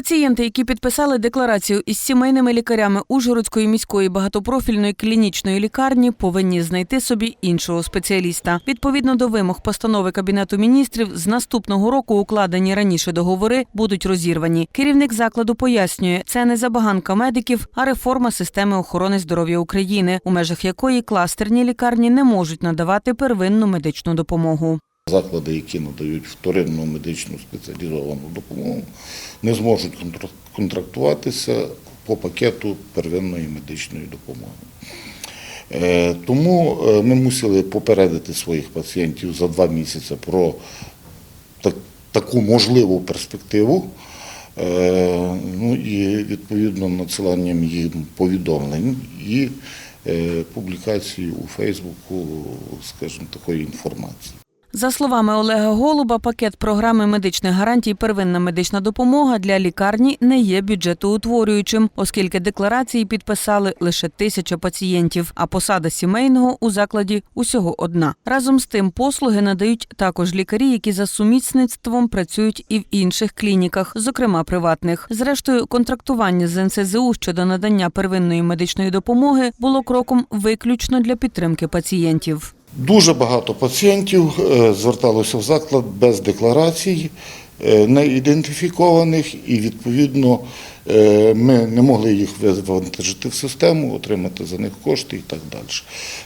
Пацієнти, які підписали декларацію із сімейними лікарями Ужгородської міської багатопрофільної клінічної лікарні, повинні знайти собі іншого спеціаліста. Відповідно до вимог постанови Кабінету міністрів, з наступного року укладені раніше договори будуть розірвані. Керівник закладу пояснює, це не забаганка медиків, а реформа системи охорони здоров'я України, у межах якої кластерні лікарні не можуть надавати первинну медичну допомогу. Заклади, які надають вторинну медичну спеціалізовану допомогу, не зможуть контрактуватися по пакету первинної медичної допомоги. Е, Тому е, ми мусили попередити своїх пацієнтів за два місяці про таку можливу перспективу. Е, Ну і відповідно надсиланням їм повідомлень і публікації у Фейсбуку, скажімо, такої інформації. За словами Олега Голуба, пакет програми медичних гарантій первинна медична допомога для лікарні не є бюджетоутворюючим, оскільки декларації підписали лише тисяча пацієнтів, а посада сімейного у закладі усього одна. Разом з тим послуги надають також лікарі, які за сумісництвом працюють і в інших клініках, зокрема приватних. Зрештою, контрактування з НСЗУ щодо надання первинної медичної допомоги було кроком виключно для підтримки пацієнтів. Дуже багато пацієнтів е, зверталося в заклад без декларацій, е, не ідентифікованих, і відповідно е, ми не могли їх вивантажити в систему, отримати за них кошти і так далі.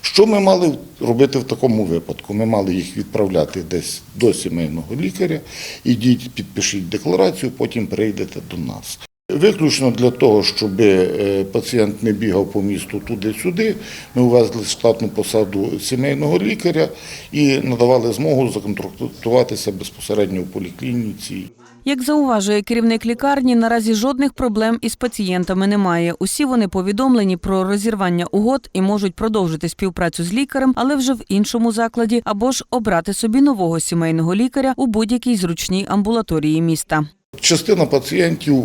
Що ми мали робити в такому випадку? Ми мали їх відправляти десь до сімейного лікаря, ідіть, підпишіть декларацію, потім прийдете до нас. Виключно для того, щоб е, пацієнт не бігав по місту туди-сюди, ми увезли штатну посаду сімейного лікаря і надавали змогу законтрактуватися безпосередньо в поліклініці. Як зауважує керівник лікарні, наразі жодних проблем із пацієнтами немає. Усі вони повідомлені про розірвання угод і можуть продовжити співпрацю з лікарем, але вже в іншому закладі, або ж обрати собі нового сімейного лікаря у будь-якій зручній амбулаторії міста. Частина пацієнтів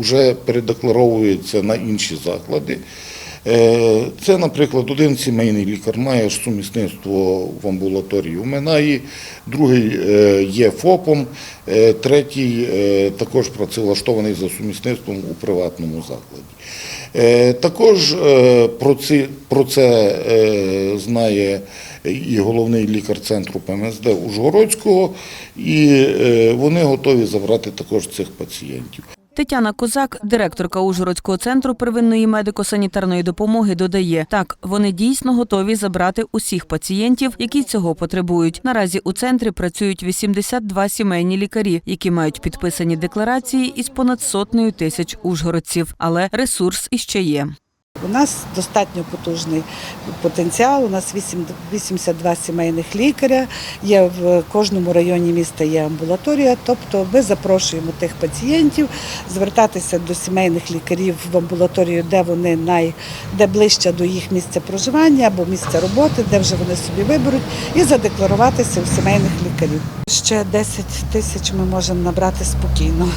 вже передекларовується на інші заклади. Е, Це, наприклад, один сімейний лікар має сумісництво в амбулаторії у Минаї, другий е, є ФОПом, е, третій також працевлаштований за сумісництвом у приватному закладі. Також про це знає і головний лікар центру ПМСД Ужгородського, і вони готові забрати також цих пацієнтів. Тетяна Козак, директорка Ужгородського центру первинної медико-санітарної допомоги, додає, так вони дійсно готові забрати усіх пацієнтів, які цього потребують. Наразі у центрі працюють 82 сімейні лікарі, які мають підписані декларації із понад сотнею тисяч ужгородців. Але ресурс іще є. У нас достатньо потужний потенціал. У нас 8 82 сімейних лікаря. Є в кожному районі міста є амбулаторія. Тобто ми запрошуємо тих пацієнтів звертатися до сімейних лікарів в амбулаторію, де вони най де ближче до їх місця проживання або місця роботи, де вже вони собі виберуть, і задекларуватися у сімейних лікарів. Ще 10 тисяч ми можемо набрати спокійно.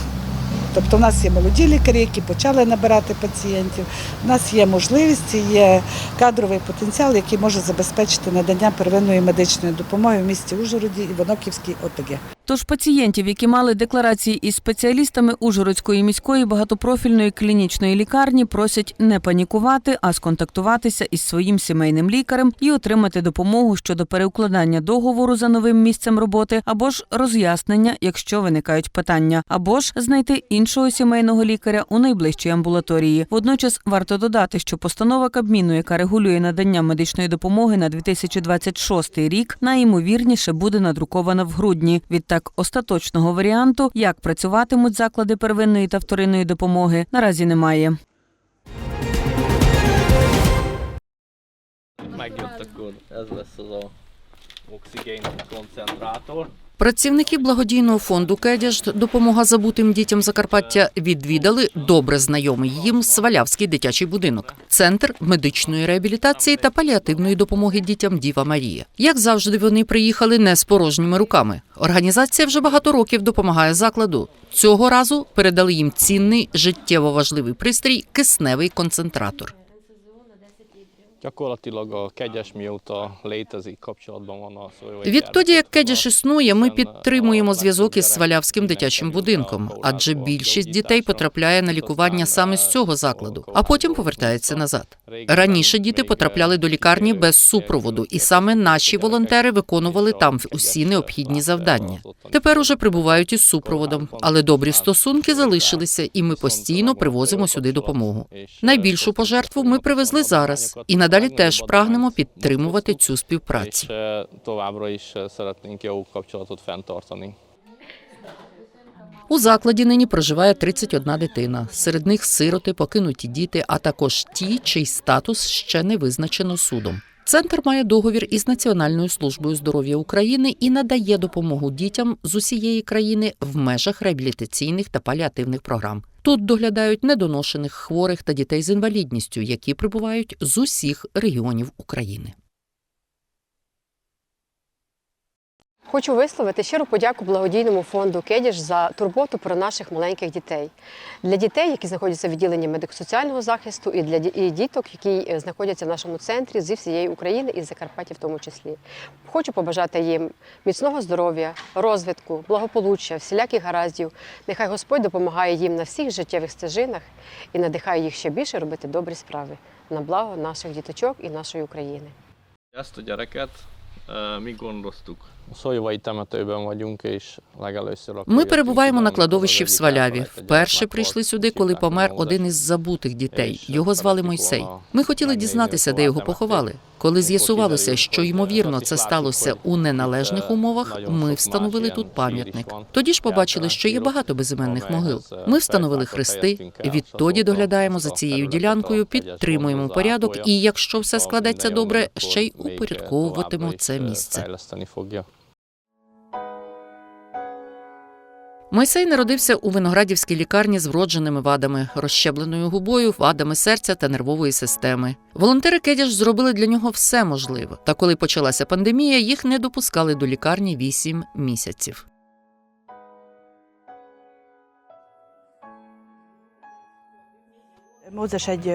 Тобто в нас є молоді лікарі, які почали набирати пацієнтів. У нас є можливість, є кадровий потенціал, який може забезпечити надання первинної медичної допомоги в місті Ужгороді і Воноківській ОТГ. Тож пацієнтів, які мали декларації із спеціалістами Ужгородської міської багатопрофільної клінічної лікарні, просять не панікувати, а сконтактуватися із своїм сімейним лікарем і отримати допомогу щодо переукладання договору за новим місцем роботи, або ж роз'яснення, якщо виникають питання, або ж знайти іншого сімейного лікаря у найближчій амбулаторії. Водночас варто додати, що постанова Кабміну, яка регулює надання медичної допомоги на 2026 рік, найімовірніше буде надрукована в грудні. Відтак остаточного варіанту, як працюватимуть заклади первинної та вторинної допомоги, наразі немає. Megjöttek ez lesz az a. Працівники благодійного фонду Кедяжд допомога забутим дітям Закарпаття відвідали добре знайомий їм Свалявський дитячий будинок, центр медичної реабілітації та паліативної допомоги дітям Діва Марія. Як завжди, вони приїхали не з порожніми руками. Організація вже багато років допомагає закладу. Цього разу передали їм цінний життєво важливий пристрій кисневий концентратор. Gyakorlatilag a kegyes mióta létezik, kapcsolatban van a Відтоді, як Кедіш існує, ми підтримуємо зв'язок із Свалявським дитячим будинком, адже більшість дітей потрапляє на лікування саме з цього закладу, а потім повертається назад. Раніше діти потрапляли до лікарні без супроводу, і саме наші волонтери виконували там усі необхідні завдання. Тепер уже прибувають із супроводом, але добрі стосунки залишилися, і ми постійно привозимо сюди допомогу. Найбільшу пожертву ми привезли зараз, і надалі теж прагнемо підтримувати цю співпрацю. У закладі нині проживає 31 дитина. Серед них сироти, покинуті діти, а також ті, чий статус ще не визначено судом. Центр має договір із Національною службою здоров'я України і надає допомогу дітям з усієї країни в межах реабілітаційних та паліативних програм. Тут доглядають недоношених хворих та дітей з інвалідністю, які прибувають з усіх регіонів України. Хочу висловити щиру подяку благодійному фонду Кедіш за турботу про наших маленьких дітей. Для дітей, які знаходяться в відділенні медико-соціального захисту, і для і діток, які е, знаходяться в нашому центрі зі всієї України і з Закарпаття в тому числі. Хочу побажати їм міцного здоров'я, розвитку, благополуччя, всіляких гараздів. Нехай Господь допомагає їм на всіх життєвих стежинах і надихає їх ще більше робити добрі справи на благо наших діточок і нашої України. Ezt a gyereket eh, mi Ми перебуваємо на кладовищі в Сваляві. Вперше прийшли сюди, коли помер один із забутих дітей. Його звали Мойсей. Ми хотіли дізнатися, де його поховали. Коли з'ясувалося, що ймовірно це сталося у неналежних умовах, ми встановили тут пам'ятник. Тоді ж побачили, що є багато безіменних могил. Ми встановили хрести, відтоді доглядаємо за цією ділянкою, підтримуємо порядок, і якщо все складеться добре, ще й упорядковуватимо це е, місце. Мойсей народився у виноградівській лікарні з вродженими вадами, розщебленою губою, вадами серця та нервової системи. Волонтери Кедяш зробили для нього все можливе. Та коли почалася пандемія, їх не допускали до лікарні 8 місяців. Mózes egy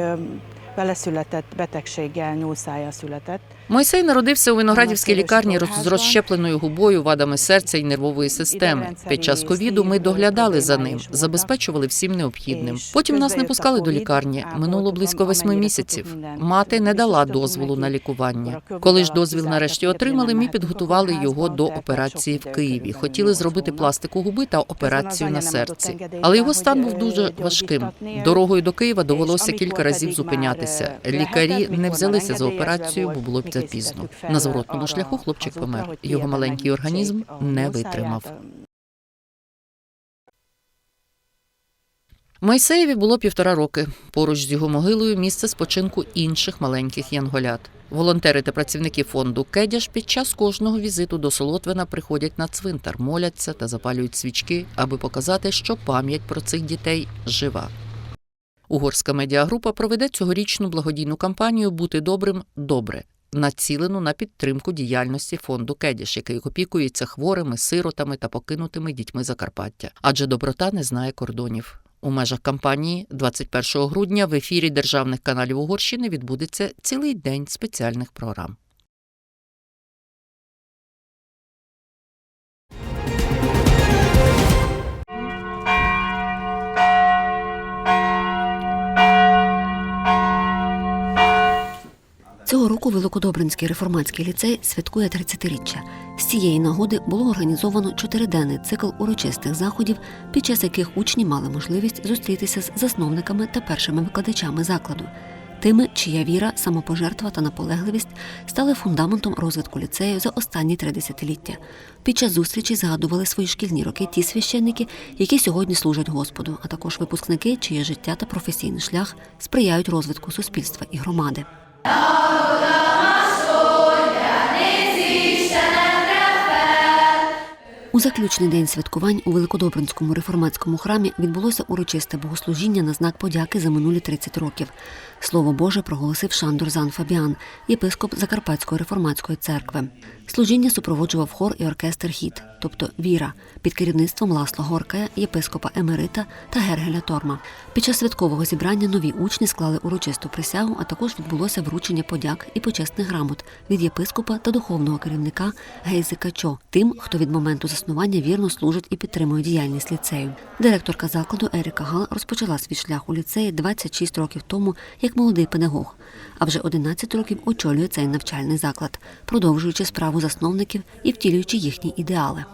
beleszületett betegséggel, nyúlszája született. Мойсей народився у виноградівській лікарні з розщепленою губою, вадами серця і нервової системи. Під час ковіду ми доглядали за ним, забезпечували всім необхідним. Потім нас не пускали до лікарні. Минуло близько восьми місяців. Мати не дала дозволу на лікування. Коли ж дозвіл нарешті отримали, ми підготували його до операції в Києві. Хотіли зробити пластику губи та операцію на серці. Але його стан був дуже важким. Дорогою до Києва довелося кілька разів зупинятися. Лікарі не взялися за операцію, бо було запізно. На зворотному шляху хлопчик помер. Його маленький організм не витримав. Мойсеєві було півтора роки. Поруч з його могилою місце спочинку інших маленьких янголят. Волонтери та працівники фонду Кедяш під час кожного візиту до Солотвина приходять на цвинтар, моляться та запалюють свічки, аби показати, що пам'ять про цих дітей жива. Угорська медіагрупа проведе цьогорічну благодійну кампанію Бути добрим добре, націлену на підтримку діяльності фонду Кедіш, який опікується хворими, сиротами та покинутими дітьми Закарпаття. Адже доброта не знає кордонів. У межах кампанії 21 грудня в ефірі державних каналів Угорщини відбудеться цілий день спеціальних програм. Цього року Великодобринський реформатський ліцей святкує 30-річчя. З цієї нагоди було організовано чотириденний цикл урочистих заходів, під час яких учні мали можливість зустрітися з засновниками та першими викладачами закладу. Тими, чия віра, самопожертва та наполегливість стали фундаментом розвитку ліцею за останні три десятиліття. Під час зустрічі згадували свої шкільні роки ті священники, які сьогодні служать Господу, а також випускники, чиє життя та професійний шлях сприяють розвитку суспільства і громади. У заключний день святкувань у Великодобринському реформатському храмі відбулося урочисте богослужіння на знак подяки за минулі 30 років. Слово Боже проголосив Шандор Зан Фабіан, єпископ Закарпатської реформатської церкви. Служіння супроводжував хор і оркестр хіт, тобто Віра, під керівництвом Ласло Горкая, єпископа Емерита та Гергеля Торма. Під час святкового зібрання нові учні склали урочисту присягу, а також відбулося вручення подяк і почесних грамот від єпископа та духовного керівника Гейзика Чо, тим, хто від моменту заснування вірно служить і підтримує діяльність ліцею. Директорка закладу Еріка Гал розпочала свій шлях у ліцеї 26 років тому як молодий педагог, а вже 11 років очолює цей навчальний заклад, продовжуючи справу засновників і втілюючи їхні ідеали.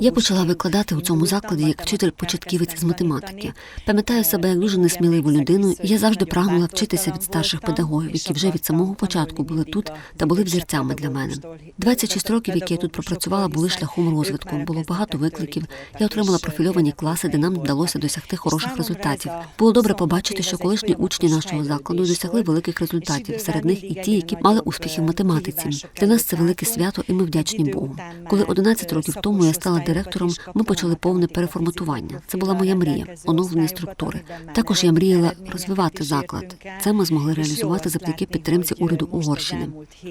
Я почала викладати у цьому закладі як вчитель-початківець з математики. Пам'ятаю себе як дуже несміливу людину. і Я завжди прагнула вчитися від старших педагогів, які вже від самого початку були тут та були взірцями для мене. 26 років, які я тут пропрацювала, були шляхом розвитку. Було багато викликів. Я отримала профільовані класи, де нам вдалося досягти хороших результатів. Було добре побачити, що колишні учні нашого закладу досягли великих результатів. Серед них і ті, які мали успіхи в математиці. Для нас це велике свято, і ми вдячні Богу. Коли 11 років тому я стала директором, ми почали повне переформатування. Це була моя мрія, оновлення структури. Також я мріяла розвивати заклад. Це ми змогли реалізувати завдяки підтримці уряду Угорщини.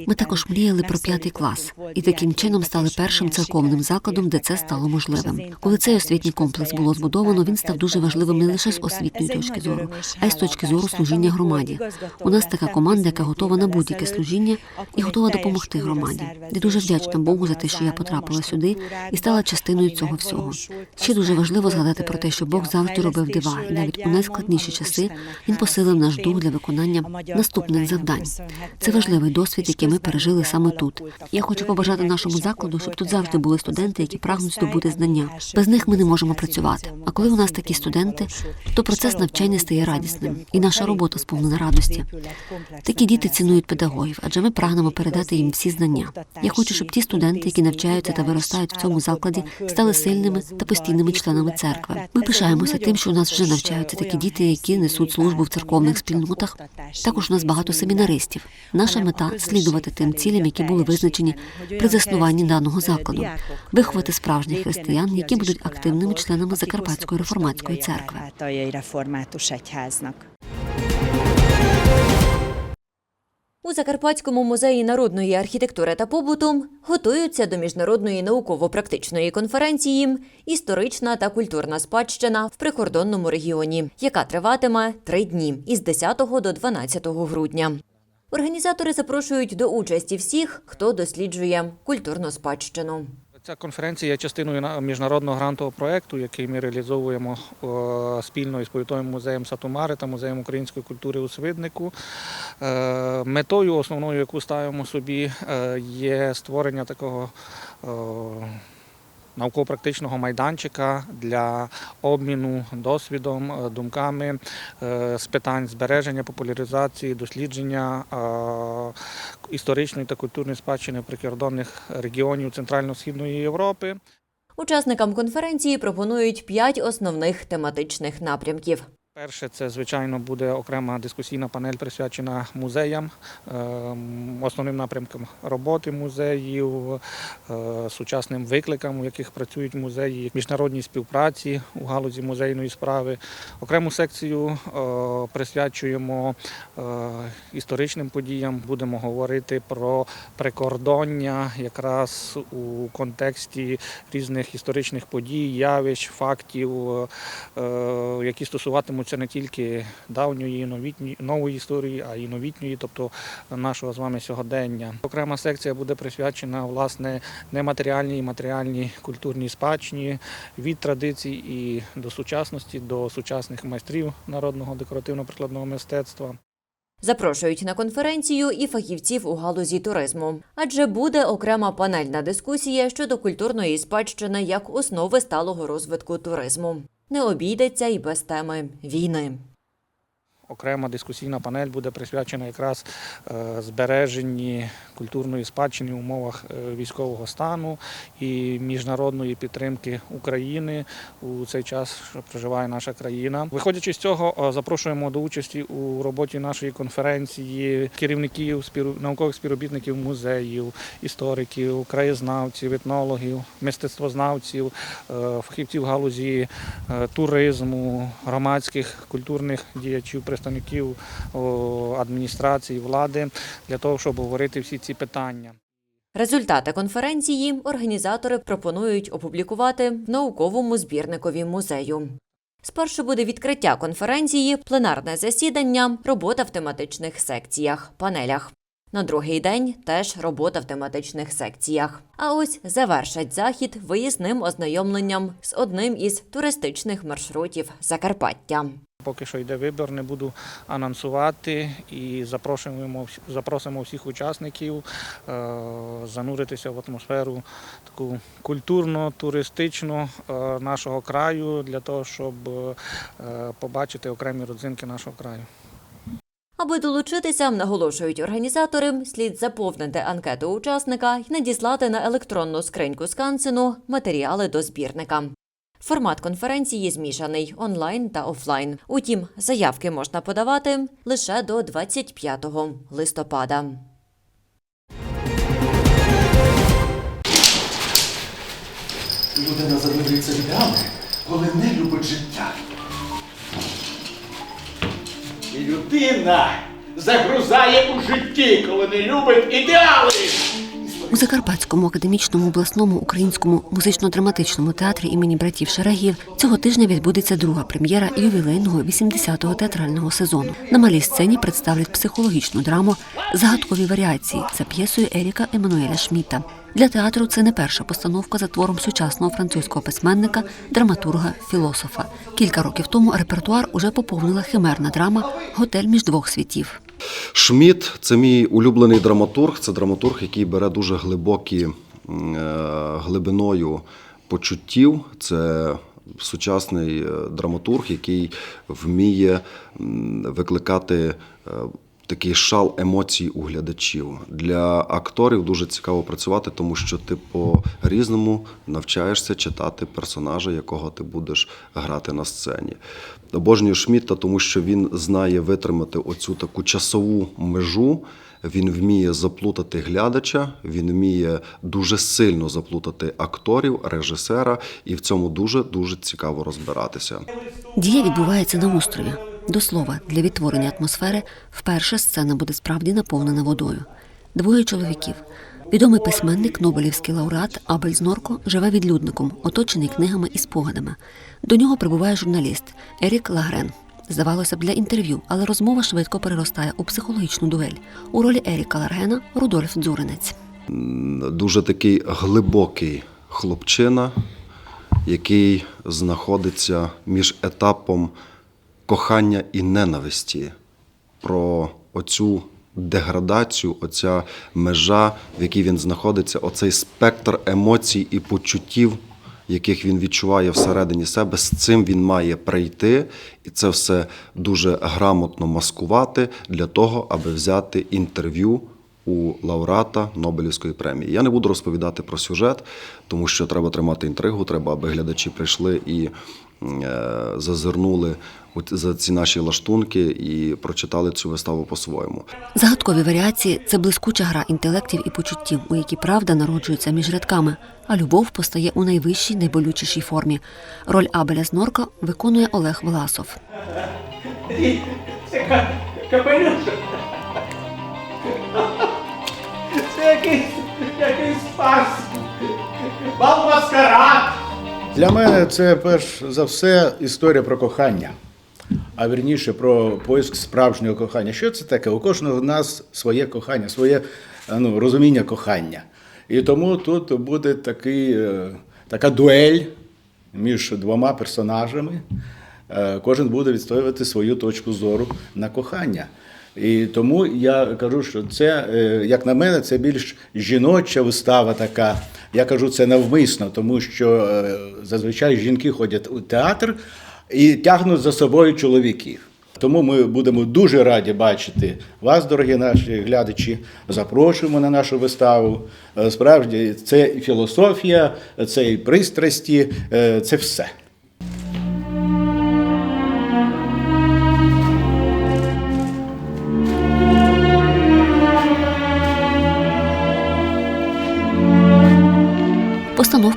Ми також мріяли про п'ятий клас і таким чином стали першим церковним закладом, де це стало можливим. Коли цей освітній комплекс було збудовано, він став дуже важливим не лише з освітньої точки зору, а й з точки зору служіння громаді. У нас така команда, яка готова на будь-яке служіння і готова допомогти громаді. Я дуже вдячна Богу за те, що я потрапила сюди і стала частиною цього всього. Ще дуже важливо згадати про те, що Бог завжди робив дива, і навіть у найскладніші часи він посилив наш дух для виконання наступних завдань. Це важливий досвід, який ми пережили саме тут. Я хочу побажати нашому закладу, щоб тут завжди були студенти, які прагнуть здобути знання. Без них ми не можемо працювати. А коли у нас такі студенти, то процес навчання стає радісним, і наша робота сповнена радості. Такі діти цінують педагогів, адже ми прагнемо передати їм всі знання. Я хочу, щоб ті студенти, які навчаються та виростають в цьому закладі, стали сильними та постійними членами церкви. Ми пишаємося тим, що у нас вже навчаються такі діти, які несуть службу в церковних спільнотах. Також у нас багато семінаристів. Наша мета слідувати тим цілям, які були визначені при заснуванні даного закладу, виховати справжніх християн, які будуть активними членами Закарпатської реформатської церкви. У Закарпатському музеї народної архітектури та побуту готуються до міжнародної науково-практичної конференції Історична та культурна спадщина в прикордонному регіоні, яка триватиме три дні із 10 до 12 грудня. Організатори запрошують до участі всіх, хто досліджує культурну спадщину. Ця конференція є частиною міжнародного грантового проєкту, який ми реалізовуємо спільно із повітовим музеєм Сатумари та музеєм української культури у Свиднику. Е, Метою основною, яку ставимо собі, е, є створення такого науково-практичного майданчика для обміну досвідом, е, думками е, з питань збереження, популяризації, дослідження е, історичної та культурної спадщини прикордонних регіонів Центрально-Східної Європи. Учасникам конференції пропонують п'ять основних тематичних напрямків. Перше, це звичайно буде окрема дискусійна панель присвячена музеям, ем, основним напрямкам роботи музеїв, е, сучасним викликам, у яких працюють музеї, міжнародній співпраці у галузі музейної справи. Окрему секцію е, присвячуємо е, історичним подіям. Будемо говорити про прикордоння якраз у контексті різних історичних подій, явищ, фактів, які стосуватимуться не тільки давньої, новітньої, нової історії, а й новітньої, тобто нашого з вами сьогодення. Окрема секція буде присвячена власне нематеріальній і матеріальній культурній спадщині від традицій і до сучасності, до сучасних майстрів народного декоративно-прикладного мистецтва. Запрошують на конференцію і фахівців у галузі туризму, адже буде окрема панельна дискусія щодо культурної спадщини як основи сталого розвитку туризму. Не обійдеться і без теми війни. Окрема дискусійна панель буде присвячена якраз е, збереженні культурної спадщини в умовах е, військового стану і міжнародної підтримки України у цей час, що проживає наша країна. Виходячи з цього, е, запрошуємо до участі у роботі нашої конференції керівників наукових співробітників музеїв, істориків, краєзнавців, етнологів, мистецтвознавців, фахівців галузі туризму, громадських культурних діячів, представників адміністрації, влади для того, щоб говорити всі ці питання. Результати конференції організатори пропонують опублікувати в науковому збірникові музею. Спершу буде відкриття конференції, пленарне засідання, робота в тематичних секціях, панелях. На другий день теж робота в тематичних секціях. А ось завершать захід виїзним ознайомленням з одним із туристичних маршрутів Закарпаття. Поки що йде вибір, не буду анонсувати і запрошуємо запросимо всіх учасників е, зануритися в атмосферу таку культурно-туристичну е, нашого краю для того, щоб е, побачити окремі родзинки нашого краю. Аби долучитися, наголошують організатори, слід заповнити анкету учасника і надіслати на електронну скриньку скансену матеріали до збірника. Формат конференції змішаний онлайн та офлайн. Утім, заявки можна подавати лише до 25 листопада. Людина занурюється в коли не любить життя. Людина загрузає у житті, коли не любить ідеали. У Закарпатському академічному обласному українському музично-драматичному театрі імені братів Шерегів цього тижня відбудеться друга прем'єра ювілейного 80-го театрального сезону. На малій сцені представлять психологічну драму Загадкові варіації за п'єсою Еріка Еммануеля Шміта. Для театру це не перша постановка за твором сучасного французького письменника, драматурга, філософа. Кілька років тому репертуар уже поповнила химерна драма Готель між двох світів. Шміт це мій улюблений драматург. Це драматург, який бере дуже глибокі е, глибиною почуттів. Це сучасний е, драматург, який вміє викликати. Такий шал емоцій у глядачів для акторів дуже цікаво працювати, тому що ти по-різному навчаєшся читати персонажа, якого ти будеш грати на сцені. Обожнюю Шмітта, тому що він знає витримати оцю таку часову межу. Він вміє заплутати глядача, він вміє дуже сильно заплутати акторів, режисера, і в цьому дуже дуже цікаво розбиратися. Дія відбувається на острові. До слова, для відтворення атмосфери вперше сцена буде справді наповнена водою. Двоє чоловіків. Відомий письменник, Нобелівський лауреат Абель Знорко живе відлюдником, оточений книгами і спогадами. До нього прибуває журналіст Ерік Лагрен. Здавалося б, для інтерв'ю, але розмова швидко переростає у психологічну дуель. У ролі Еріка Лагрена Рудольф Дзуринець. Дуже такий глибокий хлопчина, який знаходиться між етапом кохання і ненависті. Про оцю деградацію, оця межа, в якій він знаходиться, оцей спектр емоцій і почуттів, яких він відчуває всередині себе, з цим він має прийти, і це все дуже грамотно маскувати для того, аби взяти інтерв'ю у лауреата Нобелівської премії. Я не буду розповідати про сюжет, тому що треба тримати інтригу, треба, аби глядачі прийшли і е, зазирнули за ці наші лаштунки і прочитали цю виставу по-своєму. Загадкові варіації це блискуча гра інтелектів і почуттів, у якій правда народжується між рядками, а любов постає у найвищій, найболючішій формі. Роль Абеля Знорка виконує Олег Власов. Це якийсь, якийсь спас. Бал маскарад. Для мене це перш за все історія про кохання, а вірніше про поиск справжнього кохання. Що це таке? У кожного з нас своє кохання, своє ну, розуміння кохання. І тому тут буде такий, е, така дуель між двома персонажами. Е, Кожен буде відстоювати свою точку зору на кохання. І тому я кажу, що це, е, як на мене, це більш жіноча вистава така. Я кажу це навмисно, тому що зазвичай жінки ходять у театр і тягнуть за собою чоловіків. Тому ми будемо дуже раді бачити вас, дорогі наші глядачі. Запрошуємо на нашу виставу. Е, Справді, це і філософія, це і пристрасті, е, це все.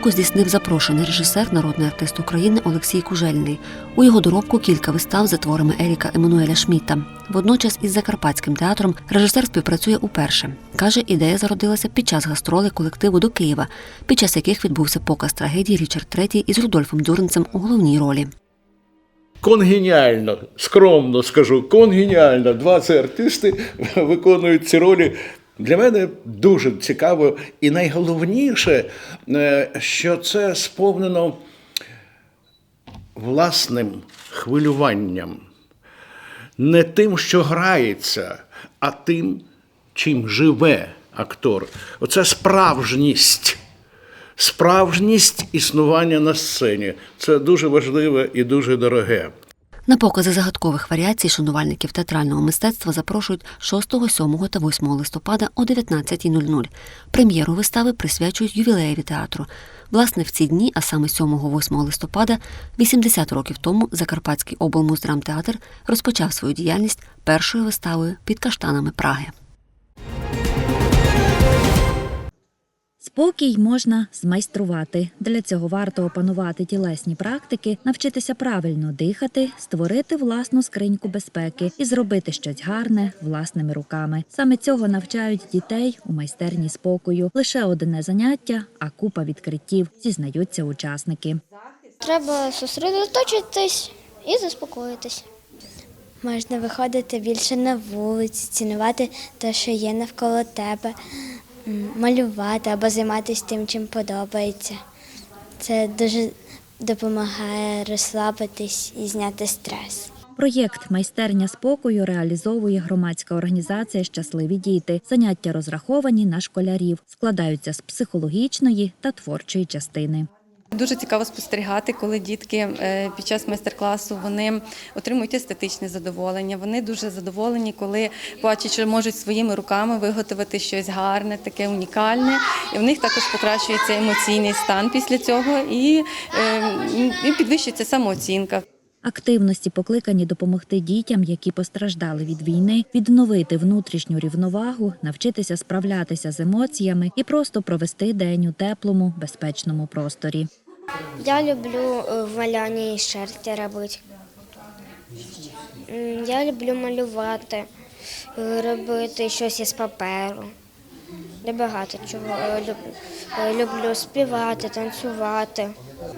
Постановку здійснив запрошений режисер, народний артист України Олексій Кужельний. У його доробку кілька вистав за творами Еріка Еммануеля Шміта. Водночас із Закарпатським театром режисер співпрацює уперше. Каже, ідея зародилася під час гастролей колективу до Києва, під час яких відбувся показ трагедії Річард III із Рудольфом Дзюринцем у головній ролі. Конгеніально, скромно скажу, конгеніально. Два це артисти виконують ці ролі. Для мене дуже цікаво, і найголовніше, е, що це сповнено власним хвилюванням. Не тим, що грається, а тим, чим живе актор. Оце справжність. Справжність існування на сцені це дуже важливе і дуже дороге. На покази загадкових варіацій шанувальників театрального мистецтва запрошують 6, 7 та 8 листопада о 19.00. Прем'єру вистави присвячують ювілеєві театру. Власне, в ці дні, а саме 7-8 листопада, 80 років тому Закарпатський облмуздрамтеатр розпочав свою діяльність першою виставою під каштанами Праги. Спокій можна змайструвати. Для цього варто опанувати тілесні практики, навчитися правильно дихати, створити власну скриньку безпеки і зробити щось гарне власними руками. Саме цього навчають дітей у майстерні спокою. Лише одне заняття, а купа відкриттів, зізнаються учасники. Треба зосередоточитись і заспокоїтись. Можна виходити більше на вулиці, цінувати те, що є навколо тебе, малювати або займатися тим, чим подобається. Це дуже допомагає розслабитись і зняти стрес. Проєкт Майстерня спокою реалізовує громадська організація Щасливі діти. Заняття розраховані на школярів, складаються з психологічної та творчої частини. Дуже цікаво спостерігати, коли дітки е, під час майстер-класу вони отримують естетичне задоволення. Вони дуже задоволені, коли бачать, що можуть своїми руками виготовити щось гарне, таке унікальне. І в них також покращується емоційний стан після цього і, е, і підвищується самооцінка. Активності покликані допомогти дітям, які постраждали від війни, відновити внутрішню рівновагу, навчитися справлятися з емоціями і просто провести день у теплому, безпечному просторі. Я люблю валяння і шерсті робити. Я люблю малювати, е, робити щось із паперу. Я багато чого е, люблю. Е, Люблю співати, танцювати.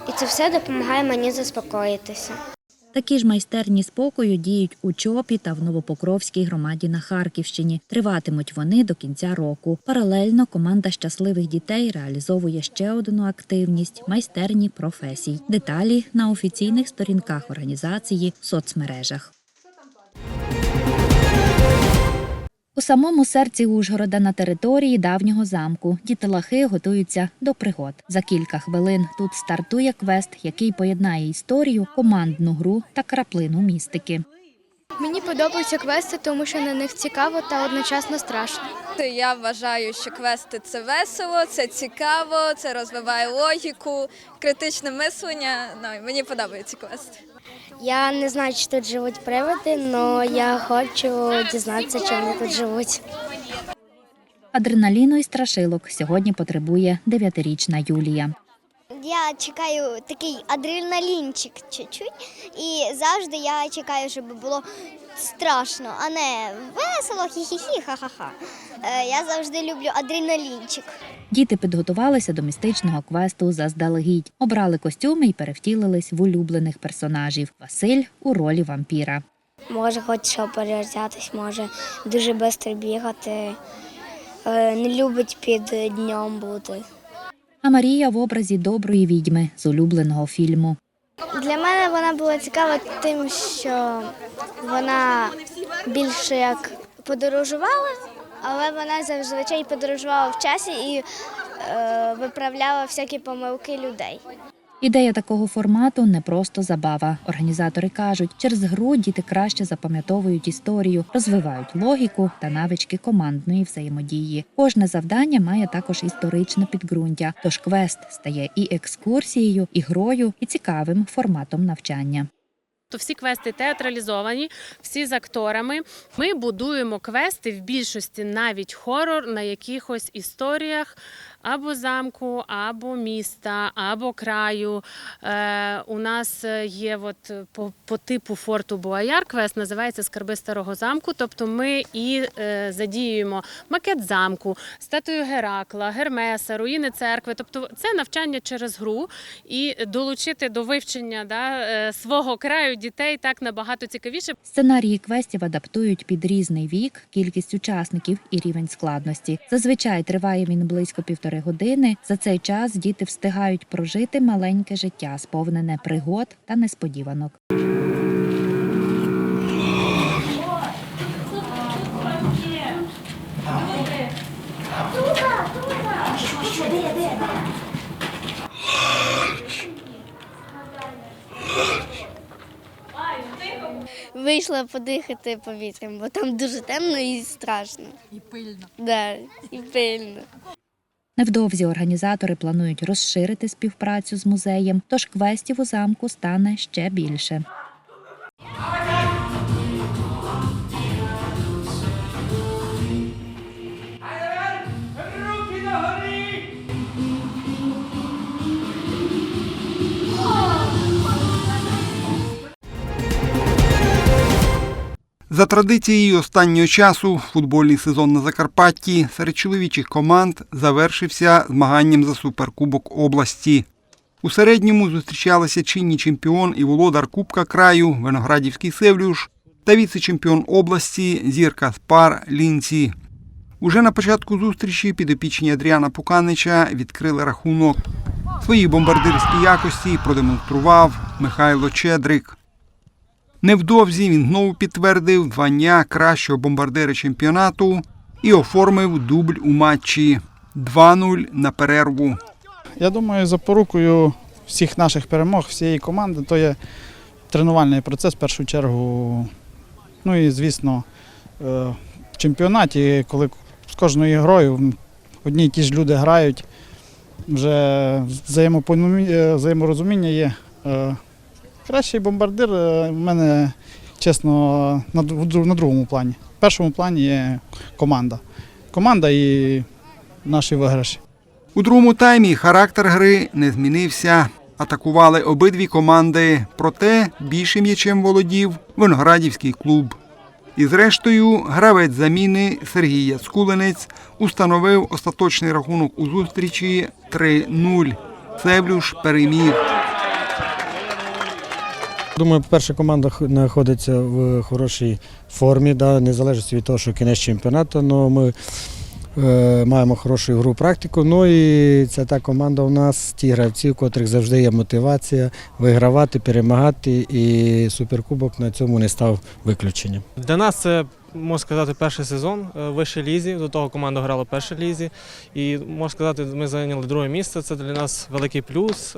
І це все допомагає мені заспокоїтися. Такі ж майстерні спокою діють у Чопі та в Новопокровській громаді на Харківщині. Триватимуть вони до кінця року. Паралельно команда щасливих дітей реалізовує ще одну активність майстерні професій. Деталі на офіційних сторінках організації в соцмережах. У самому серці Ужгорода на території давнього замку дітлахи готуються до пригод. За кілька хвилин тут стартує квест, який поєднає історію, командну гру та краплину містики. Мені подобаються квести, тому що на них цікаво та одночасно страшно. Я вважаю, що квести це весело, це цікаво, це розвиває логіку, критичне мислення. Ну, мені подобаються квести. Я не знаю, чи тут живуть привиди, але я хочу дізнатися, чи вони тут живуть. Адреналіну і страшилок сьогодні потребує дев'ятирічна Юлія. Я чекаю такий адреналінчик чуть-чуть, і завжди я чекаю, щоб було страшно, а не весело, хі-хі-хі, ха-ха-ха. Е, Я завжди люблю адреналінчик. Діти підготувалися до містичного квесту заздалегідь, обрали костюми і перевтілились в улюблених персонажів. Василь у ролі вампіра. Може, хоч що перевзятись, може дуже швидко бігати, е, не любить під днем бути. А Марія в образі доброї відьми з улюбленого фільму. Для мене вона була цікава тим, що вона більше як подорожувала, але вона зазвичай подорожувала в часі і е, виправляла всякі помилки людей. Ідея такого формату не просто забава. Організатори кажуть, через гру діти краще запам'ятовують історію, розвивають логіку та навички командної взаємодії. Кожне завдання має також історичне підґрунтя, тож квест стає і екскурсією, і грою, і цікавим форматом навчання. То всі квести театралізовані, всі з акторами. Ми будуємо квести в більшості навіть хорор на якихось історіях або замку, або міста, або краю. Е, у нас є от по, по типу форту Буаяр квест, називається Скарби старого замку. Тобто ми і е, задіюємо макет замку, статую Геракла, Гермеса, руїни церкви. Тобто це навчання через гру і долучити до вивчення да, е, свого краю дітей так набагато цікавіше. Сценарії квестів адаптують під різний вік, кількість учасників і рівень складності. Зазвичай триває він близько півтори години. За цей час діти встигають прожити маленьке життя, сповнене пригод та несподіванок. Вийшла подихати повітрям, бо там дуже темно і страшно. І пильно. Да, і пильно. Невдовзі організатори планують розширити співпрацю з музеєм, тож квестів у замку стане ще більше. За традицією останнього часу футбольний сезон на Закарпатті серед чоловічих команд завершився змаганням за суперкубок області. У середньому зустрічалися чинні чемпіон і володар Кубка краю Виноградівський Севлюш та віце-чемпіон області Зірка Спар Лінці. Уже на початку зустрічі підопічні Адріана Пуканича відкрили рахунок. Свої бомбардирські якості продемонстрував Михайло Чедрик. Невдовзі він знову підтвердив звання кращого бомбардира чемпіонату і оформив дубль у матчі 2-0 на перерву. Я думаю, запорукою всіх наших перемог, всієї команди, то є тренувальний процес в першу чергу. Ну і, звісно, е, в чемпіонаті, коли з кожною грою одні й ті ж люди грають, вже е, взаєморозуміння є. Кращий бомбардир е, в мене, чесно, на другому плані. В першому плані є команда. Команда і наші виграші. У другому таймі характер гри не змінився. Атакували обидві команди, проте більшим м'ячем володів Виноградівський клуб. І зрештою, гравець заміни Сергій Яцкулинець установив остаточний рахунок у зустрічі 3-0. Севлюш переміг. Думаю, перша команда знаходиться в хорошій формі, да, незалежно від того, що кінець чемпіонату, але ми е, маємо хорошу гру практику. Ну і це та команда у нас, ті гравці, у котрих завжди є мотивація вигравати, перемагати, і суперкубок на цьому не став виключенням. Для нас це можна сказати перший сезон е, в вищій лізі. До того команда грала в першій лізі. І можна сказати, ми зайняли друге місце. Це для нас великий плюс.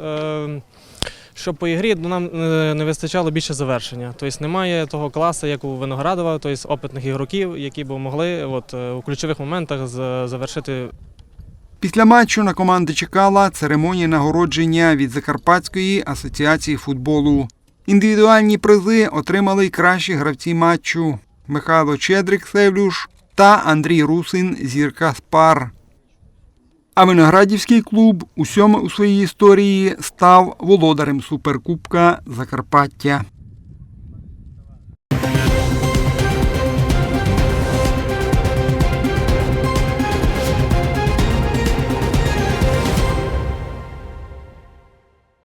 Е, Що по ігрі ну, нам е, не вистачало більше завершення. Тобто немає того класу, як у Виноградова, тобто опитних ігроків, які б могли от, е, у ключових моментах завершити Після матчу на команди чекала церемонія нагородження від Закарпатської асоціації футболу. Індивідуальні призи отримали й кращі гравці матчу Михайло Чедрик Севлюш та Андрій Русин Зірка Спар. А Виноградівський клуб усьому у своїй історії став володарем суперкубка Закарпаття.